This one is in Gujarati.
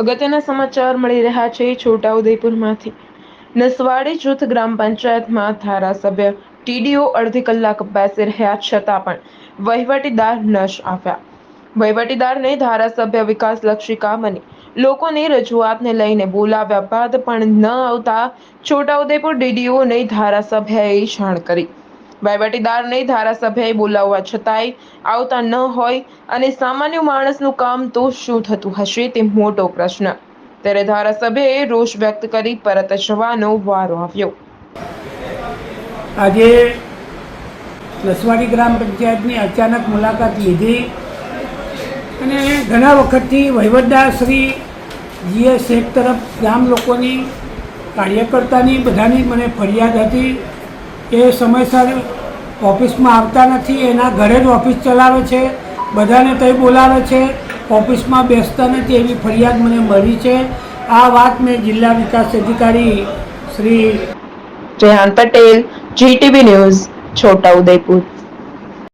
અગત્યના સમાચાર મળી રહ્યા છે છોટાઉદેપુરમાંથી. નસવાડી જૂથ ગ્રામ પંચાયતમાં ધારાસભ્ય ટીડીઓ અડધી કલાક બેસી રહ્યા છતાં પણ વહીવટીદાર નશ આપ્યા. વહીવટીદારને ધારાસભ્ય વિકાસલક્ષી કામની લોકોની રજૂઆતને લઈને બોલાવ્યા બાદ પણ ન આવતા છોટાઉદેપુર ડીડીઓને ધારાસભ્યએ જાણ કરી. વહીવટીદારને ધારાસભ્યએ બોલાવવા છતાંય આવતા ન હોય અને સામાન્ય માણસનું કામ તો શું થતું હશે તે મોટો પ્રશ્ન. ત્યારે ધારાસભ્યએ રોષ વ્યક્ત કરી પરત જવાનો વારો આવ્યો. આજે નસવાડી ગ્રામ પંચાયતની અચાનક મુલાકાત લીધી અને ઘણા વખતથી વહીવટદાર શ્રી જીએ શેખ તરફ ગામ લોકોની કાર્યકર્તાની બધાની મને ફરિયાદ હતી. એ સમયસર ઓફિસમાં આવતા નથી, એના ઘરે જ ઓફિસ ચલાવે છે, બધાને તઈ બોલાવે છે, ઓફિસમાં બેસતા નથી એવી ફરિયાદ મને મળી છે. આ વાત મેં જિલ્લા વિકાસ અધિકારી શ્રી રેહાન પટેલ, જીટીવી ન્યૂઝ છોટાઉદેપુર